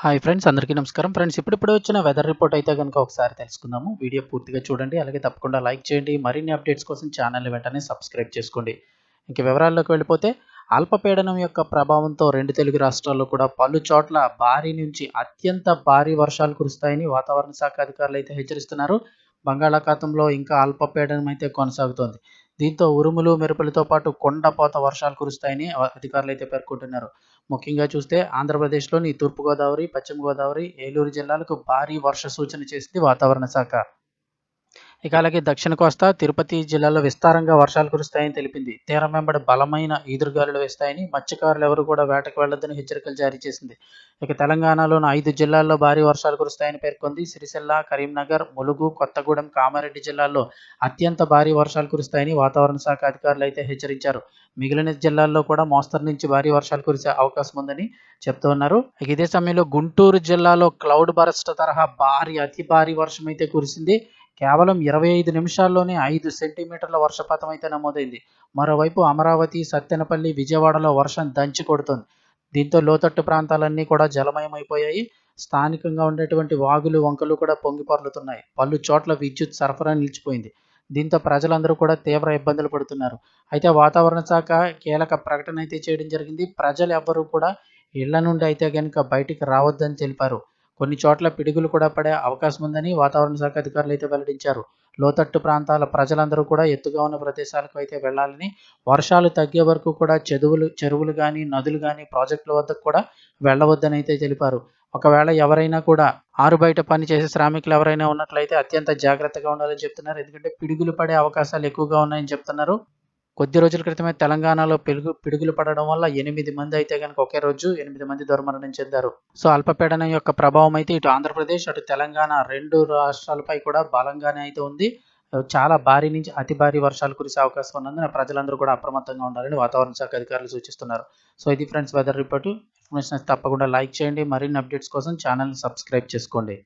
Hi friends అందరికీ నమస్కారం. Friends ఇప్పుడిప్పుడు వచ్చిన వెదర్ రిపోర్ట్ అయితే కనుక ఒకసారి తెలుసుకుందాము. వీడియో పూర్తిగా చూడండి అలాగే తప్పకుండా లైక్ చేయండి. మరిన్ని అప్డేట్స్ కోసం ఛానల్ వెంటనే సబ్స్క్రైబ్ చేసుకోండి. ఇంక వివరాల్లోకి వెళ్ళిపోతే అల్పపీడనం యొక్క ప్రభావంతో రెండు తెలుగు రాష్ట్రాల్లో కూడా పలు చోట్ల భారీ నుంచి అత్యంత భారీ వర్షాలు కురుస్తాయని వాతావరణ శాఖ అధికారులు అయితే హెచ్చరిస్తున్నారు. బంగాళాఖాతంలో ఇంకా అల్పపీడనం అయితే కొనసాగుతోంది. దీంతో ఉరుములు మెరుపులతో పాటు కొండపోత వర్షాలు కురుస్తాయని అధికారులు అయితే పేర్కొంటున్నారు. ముఖ్యంగా చూస్తే ఆంధ్రప్రదేశ్లోని తూర్పుగోదావరి పశ్చిమ గోదావరి ఏలూరు జిల్లాలకు భారీ వర్ష సూచన చేసింది వాతావరణ శాఖ. ఇక అలాగే దక్షిణ కోస్తా తిరుపతి జిల్లాలో విస్తారంగా వర్షాలు కురుస్తాయని తెలిపింది. తీరం వెంబడి బలమైన ఈదురుగాలులు వేస్తాయని మత్స్యకారులు ఎవరు కూడా వేటకు వెళ్ళొద్దని హెచ్చరికలు జారీ చేసింది. ఇక తెలంగాణలోని ఐదు జిల్లాల్లో భారీ వర్షాలు కురుస్తాయని పేర్కొంది. సిరిసిల్ల కరీంనగర్ ములుగు కొత్తగూడెం కామారెడ్డి జిల్లాల్లో అత్యంత భారీ వర్షాలు కురుస్తాయని వాతావరణ శాఖ అధికారులు అయితే హెచ్చరించారు. మిగిలిన జిల్లాల్లో కూడా మోస్తరు నుంచి భారీ వర్షాలు కురిసే అవకాశం ఉందని చెప్తూ ఉన్నారు. ఇక ఇదే సమయంలో గుంటూరు జిల్లాలో క్లౌడ్ బరస్ట్ తరహా భారీ అతి భారీ వర్షం అయితే కురిసింది. కేవలం ఇరవై ఐదు నిమిషాల్లోనే ఐదు సెంటీమీటర్ల వర్షపాతం అయితే నమోదైంది. మరోవైపు అమరావతి సత్తెనపల్లి విజయవాడలో వర్షం దంచి కొడుతుంది. దీంతో లోతట్టు ప్రాంతాలన్నీ కూడా జలమయమైపోయాయి. స్థానికంగా ఉండేటువంటి వాగులు వంకలు కూడా పొంగిపర్లుతున్నాయి పలు చోట్ల విద్యుత్ సరఫరా నిలిచిపోయింది. దీంతో ప్రజలందరూ కూడా తీవ్ర ఇబ్బందులు పడుతున్నారు. అయితే వాతావరణ శాఖ కీలక ప్రకటన అయితే చేయడం జరిగింది. ప్రజలు ఎవ్వరూ కూడా ఇళ్ళ నుండి అయితే కనుక బయటికి రావద్దని తెలిపారు. కొన్ని చోట్ల పిడుగులు కూడా పడే అవకాశం ఉందని వాతావరణ శాఖ అధికారులు అయితే వెల్లడించారు. లోతట్టు ప్రాంతాల ప్రజలందరూ కూడా ఎత్తుగా ఉన్న ప్రదేశాలకు అయితే వెళ్ళాలని వర్షాలు తగ్గే వరకు కూడా చెరువులు చెరువులు కానీ నదులు కానీ ప్రాజెక్టుల వద్దకు కూడా వెళ్ళవద్దని అయితే తెలిపారు. ఒకవేళ ఎవరైనా కూడా ఆరు బయట పని చేసే శ్రామికులు ఎవరైనా ఉన్నట్లయితే అత్యంత జాగ్రత్తగా ఉండాలని చెప్తున్నారు. ఎందుకంటే పిడుగులు పడే అవకాశాలు ఎక్కువగా ఉన్నాయని చెప్తున్నారు. కొద్ది రోజుల క్రితమే తెలంగాణలో పిడుగు పిడుగులు పడడం వల్ల ఎనిమిది మంది అయితే కనుక ఒకే రోజు ఎనిమిది మంది దుర్మరణం చెందారు. సో అల్పపీడనం యొక్క ప్రభావం అయితే ఇటు ఆంధ్రప్రదేశ్ అటు తెలంగాణ రెండు రాష్ట్రాలపై కూడా బలంగానే అయితే ఉంది. చాలా భారీ నుంచి అతి భారీ వర్షాలు కురిసే అవకాశం ఉన్నందున ప్రజలందరూ కూడా అప్రమత్తంగా ఉండాలని వాతావరణ శాఖ అధికారులు సూచిస్తున్నారు. సో ఇది ఫ్రెండ్స్ వెదర్ రిపోర్టు. ఇన్ఫర్మేషన్ తప్పకుండా లైక్ చేయండి. మరిన్ని అప్డేట్స్ కోసం ఛానల్ సబ్స్క్రైబ్ చేసుకోండి.